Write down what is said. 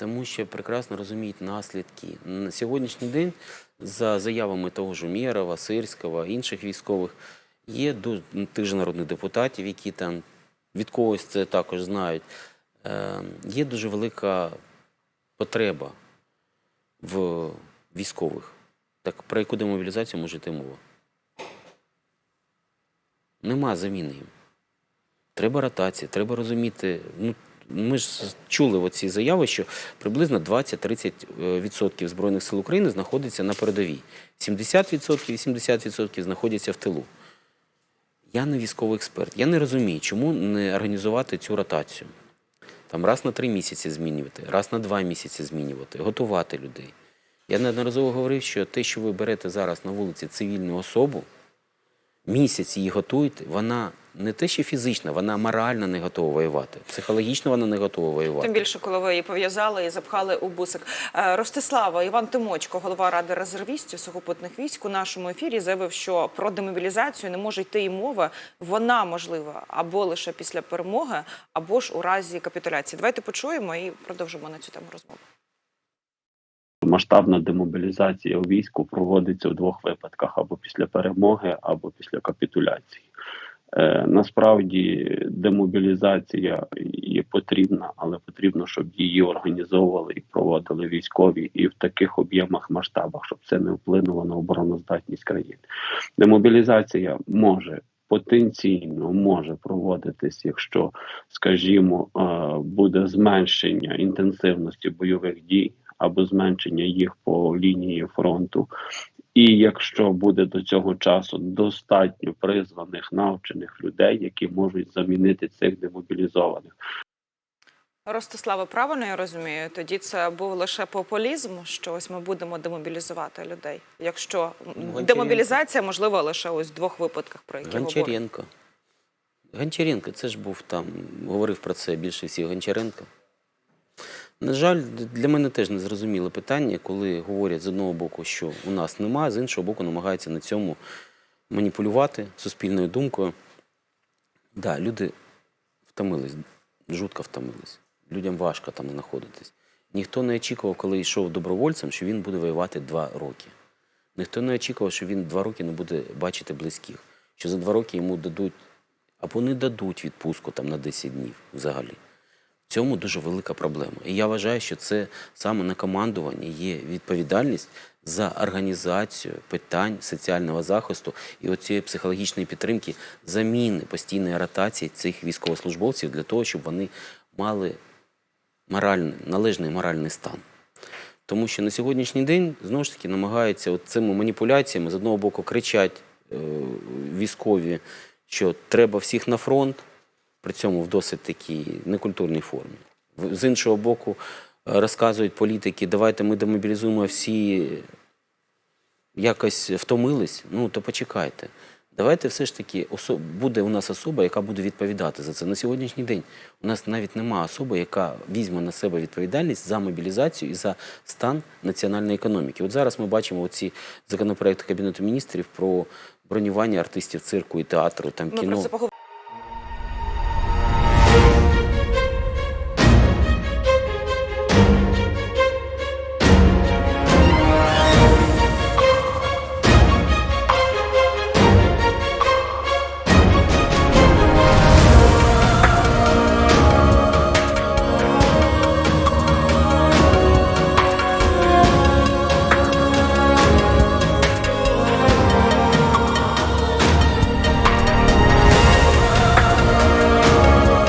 Тому що прекрасно розуміють наслідки. На сьогоднішній день, за заявами того ж Умєрова, Сирського, інших військових, є до тих же народних депутатів, які там від когось це також знають. Е, є дуже велика потреба в військових. Так про яку демобілізацію може йти мова? Нема заміни їм. Треба ротація, треба розуміти. Ну, ми ж чули оці заяви, що приблизно 20-30% Збройних сил України знаходиться на передовій. 70%, 80% знаходяться в тилу. Я не військовий експерт. Я не розумію, чому не організувати цю ротацію. Там раз на три місяці змінювати, раз на два місяці змінювати, готувати людей. Я неодноразово говорив, що те, що ви берете зараз на вулиці цивільну особу, місяць її готуєте, вона не те, що фізично, вона морально не готова воювати. Психологічно вона не готова воювати. Тим більше, коли ви її пов'язали і запхали у бусик. Е, Ростислава Іван Тимочко, голова ради резервістів сухопутних військ, у нашому ефірі заявив, що про демобілізацію не може йти і мова. Вона можлива або лише після перемоги, або ж у разі капітуляції. Давайте почуємо і продовжимо на цю тему розмову. Масштабна демобілізація у війську проводиться в двох випадках: або після перемоги, або після капітуляції. Е, насправді демобілізація є потрібна, але потрібно, щоб її організовували і проводили військові і в таких об'ємах масштабах, щоб це не вплинуло на обороноздатність країни. Демобілізація може потенційно може проводитись, якщо, скажімо, е, буде зменшення інтенсивності бойових дій або зменшення їх по лінії фронту. І якщо буде до цього часу достатньо призваних навчених людей, які можуть замінити цих демобілізованих, Ростиславе, правильно я розумію? Тоді це був лише популізм, що ось ми будемо демобілізувати людей. Якщо Гончаренко. демобілізація можлива лише ось в двох випадках, про які. Гончаренко. Гончаренко, це ж був там, говорив про це більше всіх Гончаренко. На жаль, для мене теж незрозуміле питання, коли говорять з одного боку, що у нас немає, з іншого боку, намагаються на цьому маніпулювати суспільною думкою. Да, люди втомились, жутко втомились. Людям важко там знаходитись. Ніхто не очікував, коли йшов добровольцем, що він буде воювати два роки. Ніхто не очікував, що він два роки не буде бачити близьких, що за два роки йому дадуть або не дадуть відпустку там на 10 днів взагалі. Цьому дуже велика проблема. І я вважаю, що це саме на командуванні є відповідальність за організацію питань соціального захисту і оцієї психологічної підтримки, заміни постійної ротації цих військовослужбовців для того, щоб вони мали моральний, належний моральний стан. Тому що на сьогоднішній день знову ж таки намагаються цими маніпуляціями з одного боку кричать е, військові, що треба всіх на фронт, при цьому в досить такій некультурній формі. З іншого боку, е, розказують політики, давайте ми демобілізуємо всі якось втомились. Ну то почекайте. Давайте все ж таки осо- буде у нас особа, яка буде відповідати за це. На сьогоднішній день у нас навіть немає особи, яка візьме на себе відповідальність за мобілізацію і за стан національної економіки. От зараз ми бачимо оці законопроекти Кабінету міністрів про бронювання артистів цирку і театру, там Ми кіно. про це поговоримо.